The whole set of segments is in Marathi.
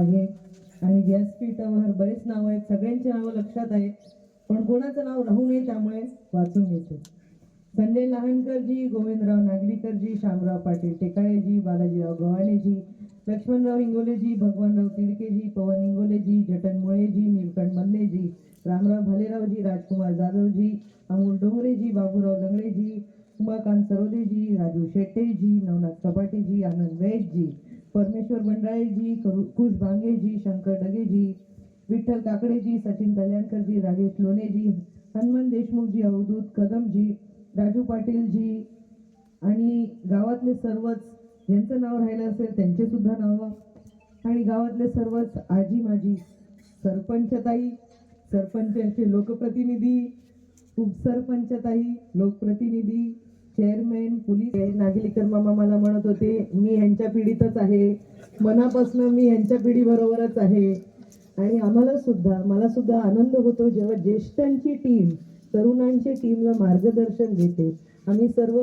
आहे. आणि व्यासपीठावर बरेच नाव आहेत. सगळ्यांची नावं लक्षात आहेत. पण कोणाचं नाव राहू नये त्यामुळे वाचून घेतो संजय लहानकरजी गोविंदराव नागरीकरजी शामराव पाटील टेकाळेजी बालाजीराव गव्हाणेजी लक्ष्मणराव इंगोलेजी भगवानराव तिडकेजी पवन इंगोलेजी जटन मुळेजी नीलकंठ मल्लेजी रामराव भालेरावजी राजकुमार जाधवजी अमोल डोंगरेजी बाबूराव लंगडेजी उमाकांत सरोदेजी राजू शेट्टेजी नवनाथ कपाटेजी आनंद वैदजी परमेश्वर बंडाळेजी करू- कुश भांगेजी शंकर डगेजी विठ्ठल काकडेजी सचिन कल्याणकरजी रागेश लोणेजी हनुमान देशमुखजी अवधूत कदमजी राजू पाटीलजी आणि गावातले सर्वच ज्यांचं नाव राहिलं असेल त्यांचे सुद्धा नावं. आणि गावातले सर्वच आजी माजी सरपंचताई सरपंचांचे लोकप्रतिनिधी उपसरपंचताई लोकप्रतिनिधी चेअरमॅन पोलीस नागलीकर मामा मला म्हणत होते मी ह्यांच्या पिढीतच आहे. मनापासून मी ह्यांच्या पिढीबरोबरच आहे. आणि आम्हाला सुद्धा मला सुद्धा आनंद होतो जेव्हा ज्येष्ठांची टीम तरुणांची टीमला मार्गदर्शन देते. आम्ही सर्व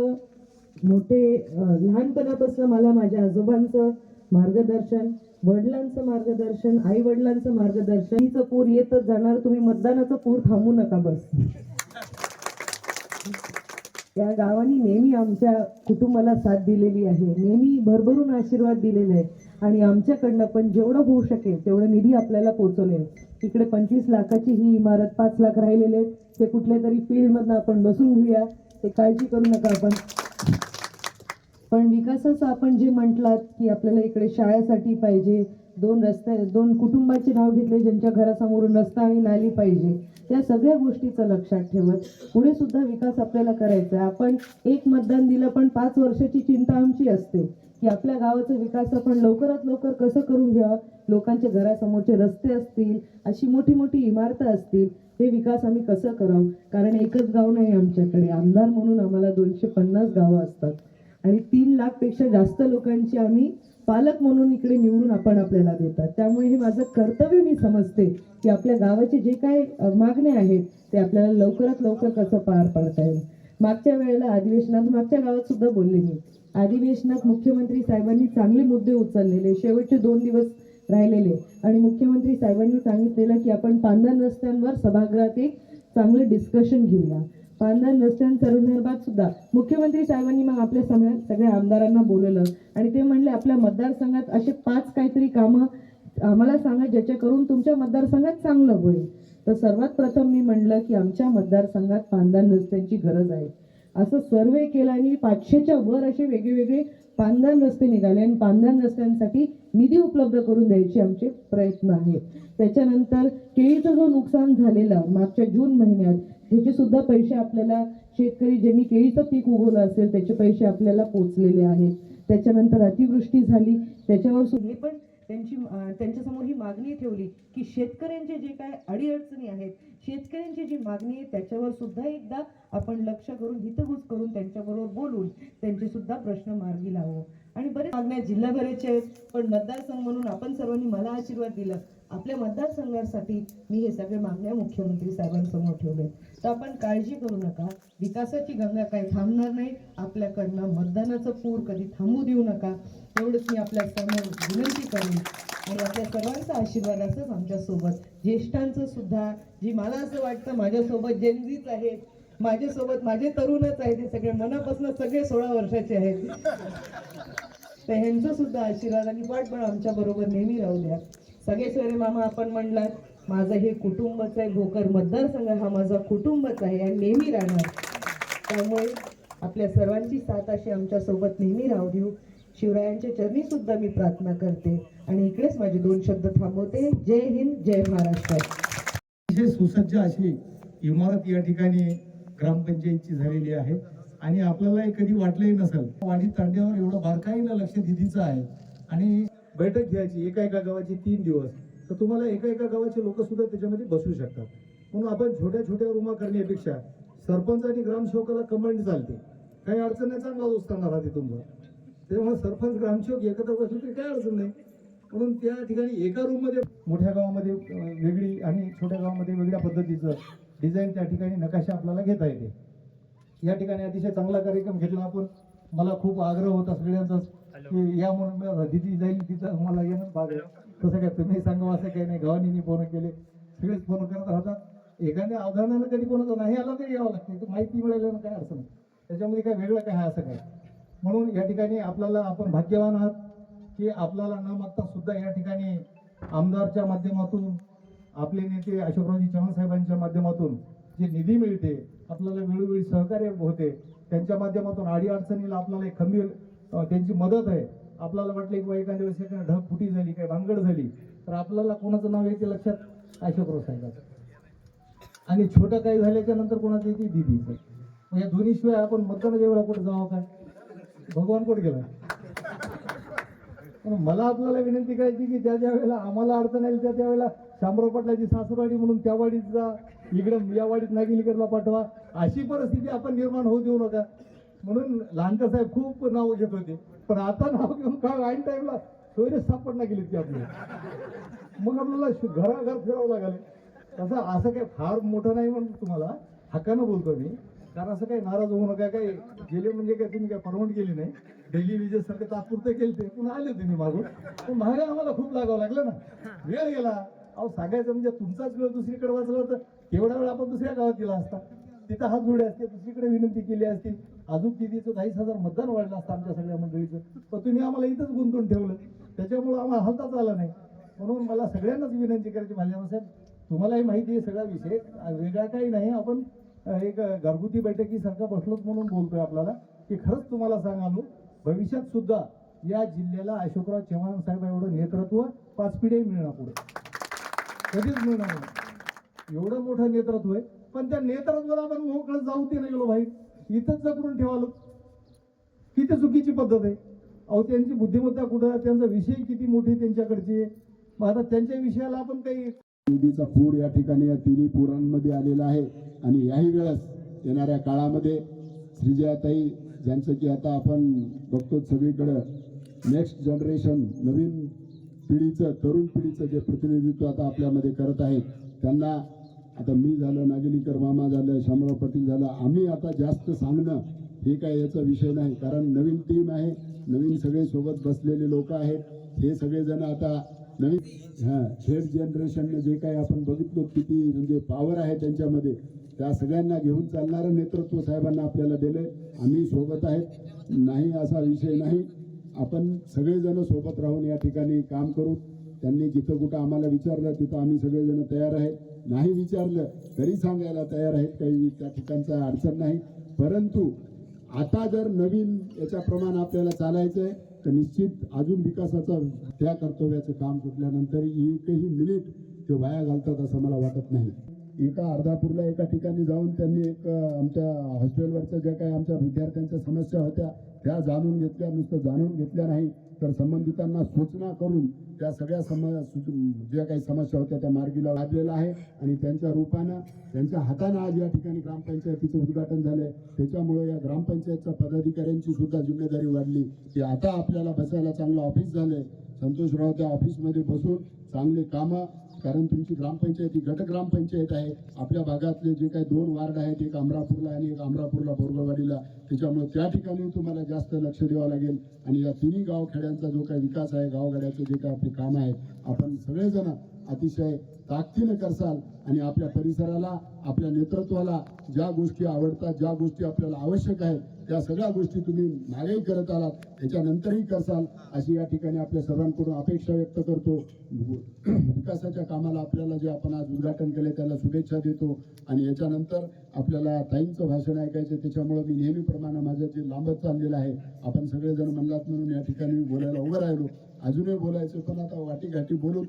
मोठे लहानपणापासून मला माझ्या आजोबांचं मार्गदर्शन वडिलांचं मार्गदर्शन आई वडिलांचं मार्गदर्शन हिचं पूर येतच जाणार तुम्ही मतदानाचं पूर थांबू नका बस. या गावाने नेहमी आमच्या कुटुंबाला साथ दिलेली आहे. नेहमी भरभरून आशीर्वाद दिलेले आहे आणि आमच्याकडनं पण जेवढं होऊ शकेल तेवढं निधी आपल्याला पोहोचवले इकडे पंचवीस लाखाची ही इमारत पाच लाख राहिलेले आहेत. ते कुठल्या तरी फील्डमधनं आपण बसून घेऊया. ते काळजी करू नका आपण. पण विकासाचं आपण जे म्हटलात की आपल्याला इकडे शाळेसाठी पाहिजे दोन रस्ते दोन कुटुंबाचे नाव घेतले ज्यांच्या घरासमोरून रस्ता आणि नाली पाहिजे. त्या सगळ्या गोष्टीचं लक्षात ठेवत पुढे सुद्धा विकास आपल्याला करायचा आहे. आपण एक मतदान दिलं पण पाच वर्षाची चिंता आमची असते की आपल्या गावाचा विकास आपण लवकरात लवकर कसं करून घ्यावं? लोकांच्या घरासमोरचे रस्ते असतील अशी मोठी मोठी इमारतं असतील हे विकास आम्ही कसं करावं? कारण एकच गाव नाही आमच्याकडे. आमदार म्हणून आम्हाला दोनशे पन्नास गावं असतात. आणि तीन लाखपेक्षा जास्त लोकांची आम्ही पालक म्हणून इकडे निवडून आपण आपल्याला देतात. त्यामुळे हे माझं कर्तव्य मी समजते की आपल्या गावाचे जे काय मागण्या आहेत ते आपल्याला लवकरात लवकर कसं पार पाडता येईल. मागच्या वेळेला अधिवेशनात मागच्या गावात सुद्धा बोलले मी. अधिवेशनात मुख्यमंत्री साहेबांनी चांगले मुद्दे उचललेले शेवटचे दोन दिवस राहिलेले. आणि मुख्यमंत्री साहेबांनी सांगितलेलं की आपण पांधन रस्त्यांवर सभागृहात एक चांगले डिस्कशन घेऊया. पांधन रस्त्यांसंदर्भात सुद्धा मुख्यमंत्री साहेबांनी मग आपल्या सगळ्या सगळ्या आमदारांना बोलवलं. आणि ते म्हणले आपल्या मतदारसंघात असे पाच काहीतरी कामं आम्हाला सांगा ज्याच्याकरून तुमच्या मतदारसंघात चांगलं होईल. तर सर्वात प्रथम मी म्हणलं की आमच्या मतदारसंघात पानदान रस्त्यांची गरज आहे. असं सर्वे केला आणि पाचशेच्या वर असे वेगवेगळे पानदान रस्ते निघाले आणि पानदान रस्त्यांसाठी निधी उपलब्ध करून द्यायचे आमचे प्रयत्न आहेत. त्याच्यानंतर केळीचं जो नुकसान झालेलं मागच्या जून महिन्यात त्याचे सुद्धा पैसे आपल्याला शेतकरी ज्यांनी केळीचं पीक उगवलं असेल त्याचे पैसे आपल्याला पोचलेले आहेत. त्याच्यानंतर अतिवृष्टी झाली. त्याच्यावर सुद्धा हे पण त्यांची त्यांच्यासमोर ही मागणी ठेवली की शेतकऱ्यांचे जे काय अडीअडचणी आहेत शेतकऱ्यांची जी मागणी आहे त्याच्यावर सुद्धा एकदा आपण लक्ष करून हितगुज करून त्यांच्याबरोबर बोलून त्यांचे सुद्धा प्रश्न मार्गी लावू. आणि बरेच मागण्या जिल्हाभराचे आहेत पण मतदारसंघ म्हणून आपण सर्वांनी मला आशीर्वाद दिला. आपल्या मतदारसंघासाठी मी हे सगळे मागण्या मुख्यमंत्री साहेबांसमोर ठेवले. तर आपण काळजी करू नका. विकासाची गंगा काही थांबणार नाही. आपल्याकडनं मतदानाचं पूर कधी थांबू देऊ नका. एवढंच मी आपल्यासमोर विनंती करेन. आणि आपल्या सर्वांचा आशीर्वाद असंच आमच्यासोबत. ज्येष्ठांचं सुद्धा जी मला असं वाटतं माझ्यासोबत जेनजीच आहेत माझ्यासोबत माझे तरुणच आहेत हे सगळे मनापासून सगळे सोळा वर्षाचे आहेत. तर ह्यांचा सुद्धा आशीर्वाद आणि पाठबळ आमच्या बरोबर नेहमी राहू द्या. सगळे मामा आपण म्हणलात माझं हे कुटुंबच आहे भोकर मतदारसंघ हा माझा कुटुंबच आहे आणि नेहमी राहणार. त्यामुळे आपल्या सर्वांची साथ अशी आमच्यासोबत नेहमी राहू देऊ. शिवरायांच्या चरणी सुद्धा मी प्रार्थना करते. आणि इकडेच माझे दोन शब्द थांबवते. जय हिंद जय महाराष्ट्र. अतिशय सुसज्ज अशी इमारत या ठिकाणी ग्रामपंचायतची झालेली आहे. आणि आपल्याला हे कधी वाटलंही नसेल. वाणी तांड्यावर एवढं बारकाईनं लक्ष दिदीचं आहे. आणि बैठक घ्यायची एका एका गावाची तीन दिवस. तर तुम्हाला एका एका गावाचे लोक सुद्धा त्याच्यामध्ये बसू शकतात. म्हणून आपण छोट्या छोट्या रुमा करण्यापेक्षा सरपंच आणि ग्रामसेवकाला कमांड चालते. काही अडचण नाही चांगला दोस्तांना राहते तुमचा त्यामुळे सरपंच ग्रामसेवक एकत्र बसले तरी काही अडचण नाही. म्हणून त्या ठिकाणी एका रूममध्ये मोठ्या गावामध्ये वेगळी आणि छोट्या गावामध्ये वेगळ्या पद्धतीचं डिझाईन त्या ठिकाणी नकाशा आपल्याला घेता येते. या ठिकाणी अतिशय चांगला कार्यक्रम घेतला आपण. मला खूप आग्रह होता सगळ्यांचाच. या म्हणून दिदी जाईल तिथं मला येणं भाग तसं काय तुम्ही सांगा असं काही नाही गव्हाणीने फोन केले. सगळेच फोन करत राहतात. एखाद्या अवधानानं कधी कोणाचं नाही आला तरी यावं लागते. माहिती मिळालं ना काय अडचण त्याच्यामध्ये काय वेगळं काय आहे असं काय? म्हणून या ठिकाणी आपल्याला आपण भाग्यवान आहात की आपल्याला न मागता सुद्धा या ठिकाणी आमदारच्या माध्यमातून आपले नेते अशोकरावजी चव्हाण साहेबांच्या माध्यमातून जे निधी मिळते आपल्याला वेळोवेळी सहकार्य होते त्यांच्या माध्यमातून आडी अडचणीला आपल्याला एक खंबीर त्यांची मदत आहे. आपल्याला वाटलं की बा एखाद्या वेळेस एखादी ढग फुटी झाली काही भांगड झाली तर आपल्याला कोणाचं नाव येते लक्षात? अशोकराव साहेबाचं. आणि छोटं काही झाल्याच्यानंतर कोणाचं येते दिदीचं. या दोन्हीशिवाय आपण मतदानाच्या वेळा कुठे जावं काय? भगवान कुठे गेला? पण मला आपल्याला विनंती करायची की ज्या ज्या वेळेला आम्हाला अडचण आली त्या त्या वेळेला शामराव पाटलाची सासूरवाडी म्हणून त्या वाडीत जा इकडं या वाडीत नागिलीकरला पाठवा. अशी परिस्थिती आपण निर्माण होऊ देऊ नका. म्हणून लहानकर साहेब खूप नाव घेत होते. पण आता नाव घेऊन काय ऐन टाईमला सोयरे सापडना गेली ती आपली. मग आपल्याला घराघर फिरावं लागेल. तसं असं काही फार मोठं नाही म्हणतो तुम्हाला. हक्कानं बोलतो मी. कारण असं काही नाराज होऊ नका. काही गेले म्हणजे काय तुम्ही काय परवड केली नाही. डेली विजेस सारखं तात्पुरते केले ते पुन्हा आले तुम्ही मागून. पण महागाई आम्हाला खूप लागावं लागलं ना. वेळ गेला. अहो सांगायचं म्हणजे तुमचाच वेळ दुसरीकडे वाचला तर तेवढा वेळ आपण दुसऱ्या गावात गेला असता. तिथं हात जोडे असते दुसरीकडे विनंती केली असती. अजून दिदीचं दहाच हजार मतदान वाढलं असतं आमच्या सगळ्या मंडळीचं. पण तुम्ही आम्हाला इथंच गुंतवून ठेवलं. त्याच्यामुळं आम्हाला हलताच आला नाही. म्हणून मला सगळ्यांनाच विनंती करायची भालेराव साहेब तुम्हालाही माहिती आहे सगळा विषय वेगळा काही नाही. आपण एक घरगुती बैठकीसारखा बसलोच म्हणून बोलतोय आपल्याला की खरंच तुम्हाला सांगालो भविष्यात सुद्धा या जिल्ह्याला अशोकराव चव्हाण साहेब एवढं नेतृत्व पाच पिढ्याही मिळणार पुढे. कधीच मिळणार एवढं मोठं नेतृत्व आहे. पण त्या नेतृत्वाला आपण मोकळं जाऊ ते नाही गेलो भाई. इथंच जपून ठेवालो. किती चुकीची पद्धत आहे. अहो त्यांची बुद्धिमत्ता कुठं त्यांचा विषय किती मोठी त्यांच्याकडची. मग आता त्यांच्या विषयाला आपण काही नदीचा पूर या ठिकाणी या तिन्ही पुरांमध्ये आलेला आहे. आणि याही वेळेस येणाऱ्या काळामध्ये श्रीजयाताई ज्यांचं की आता आपण बघतो सगळीकडं नेक्स्ट जनरेशन नवीन पिढीचं तरुण पिढीचं जे प्रतिनिधित्व आता आपल्यामध्ये करत आहेत त्यांना आता मी झालं नागिनीकर मामा झालं शामराव पाटील झालं. आम्ही आता जास्त सांगणं हे काय याचा विषय नाही. कारण नवीन टीम आहे नवीन सगळे सोबत बसलेले लोक आहेत. हे सगळेजण आता नवीन हा थेट जनरेशनने जे काही आपण बघितलो किती म्हणजे पॉवर आहे त्यांच्यामध्ये त्या सगळ्यांना घेऊन चालणारं नेतृत्व साहेबांना आपल्याला दिलंय. आम्ही सोबत आहेत. नाही असा विषय नाही. आपण सगळेजण सोबत राहून या ठिकाणी काम करू. त्यांनी जिथं कुठं आम्हाला विचारलं तिथं आम्ही सगळेजण तयार आहेत. नाही विचारलं तरी सांगायला तयार आहेत. काही त्या ठिकाणचा अडचण नाही. परंतु आता जर नवीन याच्याप्रमाणे आपल्याला चालायचं आहे तर निश्चित अजून विकासाचा त्या कर्तव्याचं काम सुटल्यानंतर एकही मिनिट ते वाया घालतात असं मला वाटत नाही. एका अर्धापूरला एका ठिकाणी जाऊन त्यांनी एक आमच्या हॉस्टेलवरच्या ज्या काही आमच्या विद्यार्थ्यांच्या समस्या होत्या त्या जाणून घेतल्या. नुसतं जाणून घेतल्या नाही तर संबंधितांना सूचना करून त्या सगळ्या सम ज्या काही समस्या होत्या त्या मार्गीला लाभलेला आहे आणि त्यांच्या रूपानं त्यांच्या हातानं आज या ठिकाणी ग्रामपंचायतीचं उद्घाटन झालं त्याच्यामुळे या ग्रामपंचायतच्या पदाधिकाऱ्यांची सुद्धा जिम्मेदारी वाढली. की आता आपल्याला बसायला चांगलं ऑफिस झालंय. संतोषराव त्या ऑफिसमध्ये बसून चांगले कामं कारण तुमची ग्रामपंचायत ही गट ग्रामपंचायत आहे. आपल्या भागातले जे काही दोन वार्ड आहेत एक अमरापूरला आणि एक अमरापूरला बोरगवाडीला त्याच्यामुळे त्या ठिकाणी तुम्हाला जास्त लक्ष द्यावं लागेल. आणि या तिन्ही गावखेड्यांचा जो काही विकास आहे गावगाड्याचं जे काही आपले काम आहे आपण सगळेजण अतिशय ताकदीनं करसाल आणि आपल्या परिसराला आपल्या नेतृत्वाला ज्या गोष्टी आवडतात ज्या गोष्टी आपल्याला आवश्यक आहेत त्या सगळ्या गोष्टी तुम्ही मागेही करत आलात त्याच्यानंतरही करसाल अशी या ठिकाणी आपल्या सर्वांकडून अपेक्षा व्यक्त करतो. विकासाच्या कामाला आपल्याला जे आपण आज उद्घाटन केले त्याला शुभेच्छा देतो. आणि याच्यानंतर आपल्याला ताईंचं भाषण ऐकायचं त्याच्यामुळे मी नेहमीप्रमाणे माझं जे लांबत चाललेलं आहे आपण सगळेजण म्हणलात म्हणून या ठिकाणी बोलायला उभं राहिलो. अजूनही बोलायचं पण आता वाटी घाटी बोलून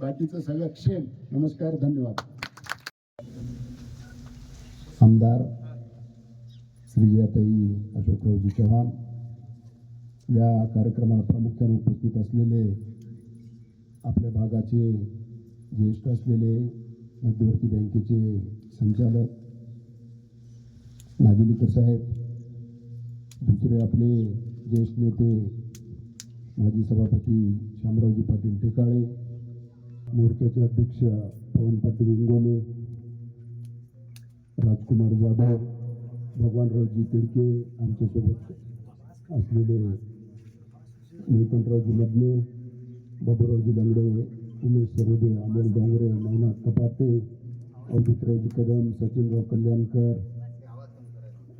बाकीचं सगळं क्षेम नमस्कार धन्यवाद. आमदार श्रीजयाताई अशोकरावजी चव्हाण या कार्यक्रमाला प्रामुख्याने उपस्थित असलेले आपल्या भागाचे ज्येष्ठ असलेले मध्यवर्ती बँकेचे संचालक नागिलीकर साहेब दुसरे आपले ज्येष्ठ नेते माजी सभापती शामरावजी पाटील टेकाळे मोर्चाचे अध्यक्ष पवन पाटील इंगोले राजकुमार जाधव भगवानरावजी तिडके आमच्यासोबत असलेले निळकंठरावजी लग्ने बाबूरावजी लंगडे उमेश सरोदे अमोल डोंगरे नवनाथ कपाटे अवजितरावजी कदम सचिनराव कल्याणकर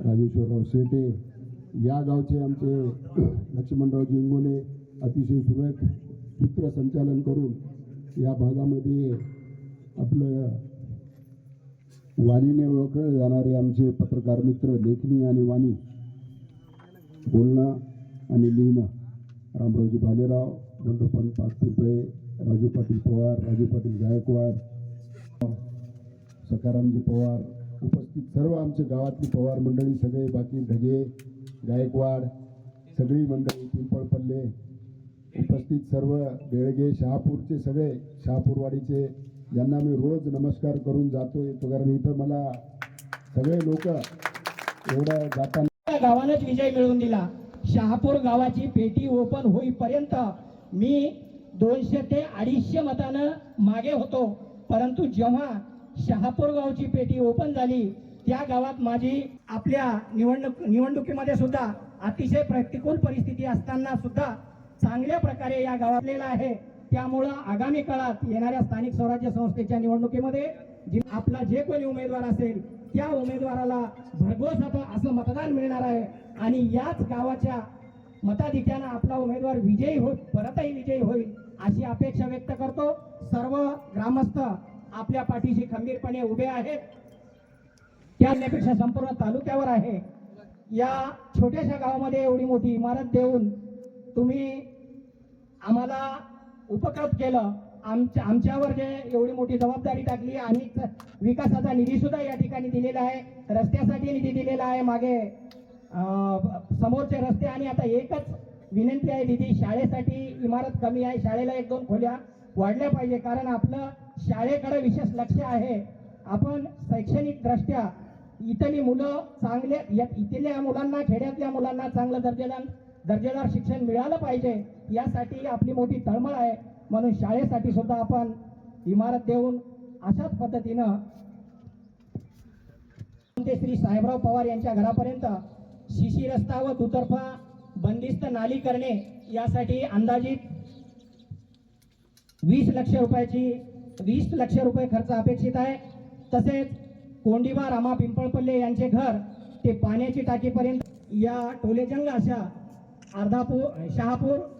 राजेश्वरराव शेटे या गावचे आमचे लक्ष्मणरावजी इंगोले अतिशय सुरेख सूत्रसंचालन करून या भागामध्ये आपलं वाणीने ओळखले जाणारे आमचे पत्रकार मित्र लेखणी आणि वाणी बोलणं आणि लिहिणं. रामरावजी भालेराव बंडोपंत पाचपिंपळे राजू पाटील पवार राजू पाटील गायकवाड सकारामजी पवार उपस्थित सर्व आमचे गावातली पवार मंडळी सगळे बाकी ढगे गायकवाड सगळी मंडळी पिंपळपल्ले उपस्थित सर्व बेळगे शहापूरचे सगळे शहापूरवाडीचे ज्यांना मी रोज नमस्कार करून जातो येतो कारण इथं मला सगळे लोक एवढं जाताना गावानंच विजय मिळवून दिला. शहापूर गावाची पेटी ओपन होईपर्यंत मी दोनशे ते अडीचशे मतानं मागे होतो. परंतु जेव्हा शहापूर गावची पेटी ओपन झाली त्या गावात माझी आपल्या निवडणूक निवडणुकीमध्ये सुद्धा अतिशय प्रतिकूल परिस्थिती असताना सुद्धा चांगल्या प्रकारे या गावातलेला आहे. त्यामुळं आगामी काळात येणाऱ्या स्थानिक स्वराज्य संस्थेच्या निवडणुकीमध्ये आपला जे कोणी उमेदवार असेल त्या उमेदवाराला भरघोस आता असं मतदान मिळणार आहे. आणि याच गावाच्या मताधिक्यानं आपला उमेदवार विजयी होईल परतही विजयी होईल अशी अपेक्षा व्यक्त करतो. सर्व ग्रामस्थ आपल्या पाठीशी खंबीरपणे उभे आहेत. त्यापेक्षा संपूर्ण तालुक्यावर आहे. या छोट्याशा गावामध्ये एवढी मोठी इमारत देऊन तुम्ही आम्हाला उपकृत केलं. आमच्या आमच्यावर जे एवढी मोठी जबाबदारी टाकली आणि विकासाचा निधी सुद्धा या ठिकाणी दिलेला आहे. रस्त्यासाठी निधी दिलेला आहे. मागे समोरचे रस्ते आणि आता एकच विनंती आहे दिदी शाळेसाठी इमारत कमी आहे. शाळेला एक दोन खोल्या वाढल्या पाहिजे. कारण आपलं शाळेकडे विशेष लक्ष आहे. आपण शैक्षणिक दृष्ट्या इथली मुलं चांगले इथल्या मुलांना खेड्यातल्या मुलांना चांगलं दर्जेदार दर्जेदार शिक्षण मिळालं पाहिजे यासाठी आपली मोठी तळमळ आहे. म्हणून शाळेसाठी सुद्धा आपण इमारत देऊन अशाच पद्धतीनं ते श्री साहेबराव पवार यांच्या घरापर्यंत शिशी रस्ता व दुतर्फा बंदिस्त नाली करणे यासाठी अंदाजित वीस लक्ष रुपयाची वीस लक्ष रुपये खर्च अपेक्षित आहे. तसेच कोंडीबा रामा पिंपळपल्ले यांचे घर ते पाण्याची टाकीपर्यंत या टोलेजंग अशा अर्धापूर शहापूर.